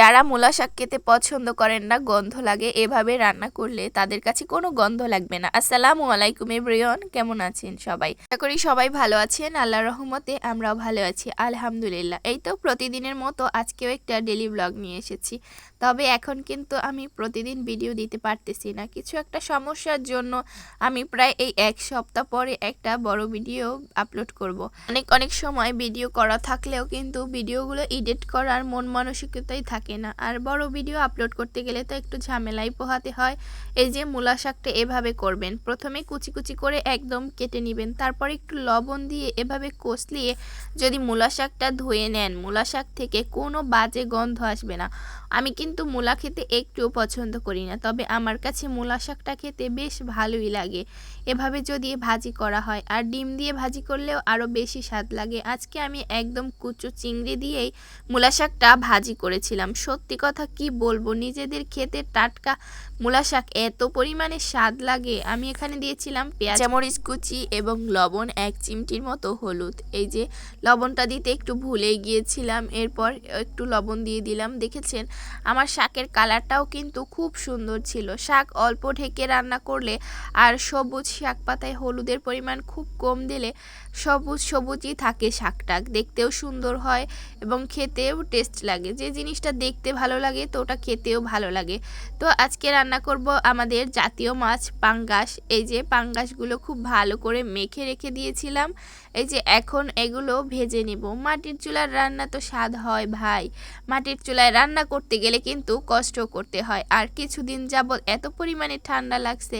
যারা মূলা শাক খেতে পছন্দ করেন না, গন্ধ লাগে, এভাবে রান্না করলে তাদের কাছে কোনো গন্ধ লাগবে না। আসসালামু আলাইকুম এভরিওয়ান, কেমন আছেন সবাই? আশা করি সবাই ভালো আছেন আল্লাহ রহমতে আমরাও ভালো আছি, আলহামদুলিল্লাহ। এই তো প্রতিদিনের মতো আজকেও একটা ডেলি ব্লগ নিয়ে এসেছি। তবে এখন কিন্তু আমি প্রতিদিন ভিডিও দিতে পারতেছি না। কিছু একটা সমস্যার জন্য আমি প্রায় এই এক সপ্তাহ পরে একটা বড় ভিডিও আপলোড করব। অনেক অনেক সময় ভিডিও করা থাকলেও কিন্তু ভিডিওগুলো এডিট করার মন মানসিকতাই থাকে না। আর বড় ভিডিও আপলোড করতে গেলে তো একটু ঝামেলাই পোহাতে হয়। এই যে মূলা শাকটা এভাবে করবেন, প্রথমে কুচি কুচি করে একদম কেটে নেবেন, তারপর একটু লবণ দিয়ে এভাবে কষলিয়ে যদি মূলা শাকটা ধুয়ে নেন, মূলা শাক থেকে কোনো বাজে গন্ধ আসবে না। আমি কিন্তু মূলা খেতে একটুও পছন্দ করি না, তবে আমার কাছে মূলা শাকটা খেতে বেশ ভালোই লাগে। এভাবে যদি ভাজি করা হয়, আর ডিম দিয়ে ভাজি করলেও আরও বেশি স্বাদ লাগে। আজকে আমি একদম কুচু চিংড়ি দিয়েই মূলা শাকটা ভাজি করেছিলাম। সত্যি কথা কি বলব? নিজেদের খেতে টাটকা মূলা শাক এত পরিমাণে স্বাদ লাগে। আমি এখানে দিয়েছিলাম পেঁয়াজ মরিচ কুচি এবং লবণ এক চিমটির মতো হলুদ। এই যে লবণটা দিতে একটু ভুলেই গিয়েছিলাম। এরপর একটু লবণ দিয়ে দিলাম। দেখেছেন, আমার শাকের কালারটাও কিন্তু খুব সুন্দর ছিল। শাক অল্প ঢেকে রান্না করলে আর সবুজ শাক পাতায় হলুদের পরিমাণ খুব কম দিলে সবুজ সবুজই থাকে শাকটা দেখতেও সুন্দর হয় এবং খেতেও টেস্ট লাগে। যে জিনিসটা দেখতে ভালো লাগে, তো ওটা খেতেও ভালো লাগে। তো আজকে রান্না করব আমাদের জাতীয় মাছ, পাঙ্গাস। এই যে পাঙ্গাসগুলো খুব ভালো করে মেখে রেখে দিয়েছিলাম। এই যে এখন এগুলো ভেজে নিব। মাটির চুলার রান্না তো স্বাদ হয় ভাই। মাটির চুলায় রান্না করতে গেলে কিন্তু কষ্ট করতে হয়। আর কিছুদিন যাবৎ এত পরিমাণে ঠান্ডা লাগছে,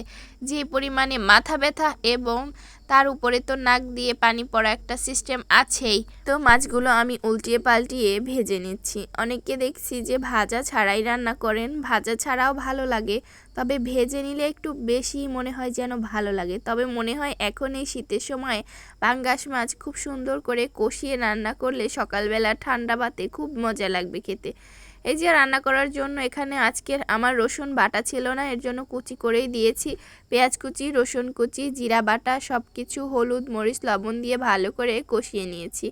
যে পরিমাণে মাথা ব্যথা এবং তার উপরে তো নাক দিয়ে পানি পড়া একটা সিস্টেম আছেই। তো মাছগুলো আমি উল্টিয়ে পাল্টিয়ে ভেজে নিচ্ছি। অনেকে দেখছি যে ভাজা ছাড়াই রান্না করেন। ভাজা ছাড়াও ভালো লাগে। তবে ভেজে নিলে একটু বেশি মনে হয় যেন ভালো লাগে। তবে মনে হয় এখন এই শীতের সময় পাঙ্গাস মাছ খুব সুন্দর করে কষিয়ে রান্না করলে সকালবেলা ঠান্ডা ভাতে খুব মজা লাগবে খেতে। এই যে রান্না করার জন্য এখানে আজকের আমার রসুন বাটা ছিল না, এর জন্য কুচি করেই দিয়েছি। পেঁয়াজ কুচি, রসুন কুচি, জিরা বাটা সব কিছু হলুদ, মরিচ, লবণ দিয়ে ভালো করে কষিয়ে নিয়েছি।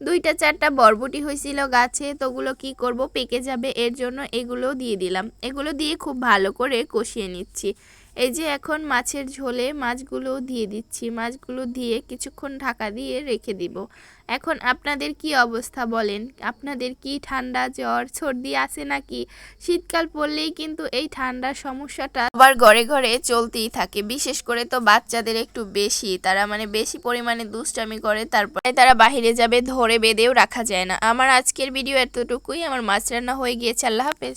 দুইটা, চারটা বরবটি হয়েছিল গাছে তোগুলো কি করব? পেকে যাবে, এর জন্য এগুলো দিয়ে দিলাম। এগুলো দিয়ে খুব ভালো করে কষিয়ে নিচ্ছি। এই যে এখন মাছের ঝোলে মাছগুলো দিয়ে দিচ্ছি। মাছগুলো দিয়ে কিছুক্ষণ ঢাকা দিয়ে রেখে দিব। এখন আপনাদের কি অবস্থা বলেন? আপনাদের কি ঠান্ডা জ্বর, সর্দি আছে নাকি? শীতকাল পড়লেই কিন্তু এই ঠান্ডার সমস্যাটা আবার ঘরে ঘরে চলতেই থাকে। বিশেষ করে তো বাচ্চাদের একটু বেশি। তারা মানে বেশি পরিমাণে দুষ্টামি করে, তারপরে তারা বাহিরে যাবে ধরে বেঁধেও রাখা যায় না। আমার আজকের ভিডিও এতটুকুই। আমার মাছ রান্না হয়ে গিয়েছে। আল্লাহ হাফেজ।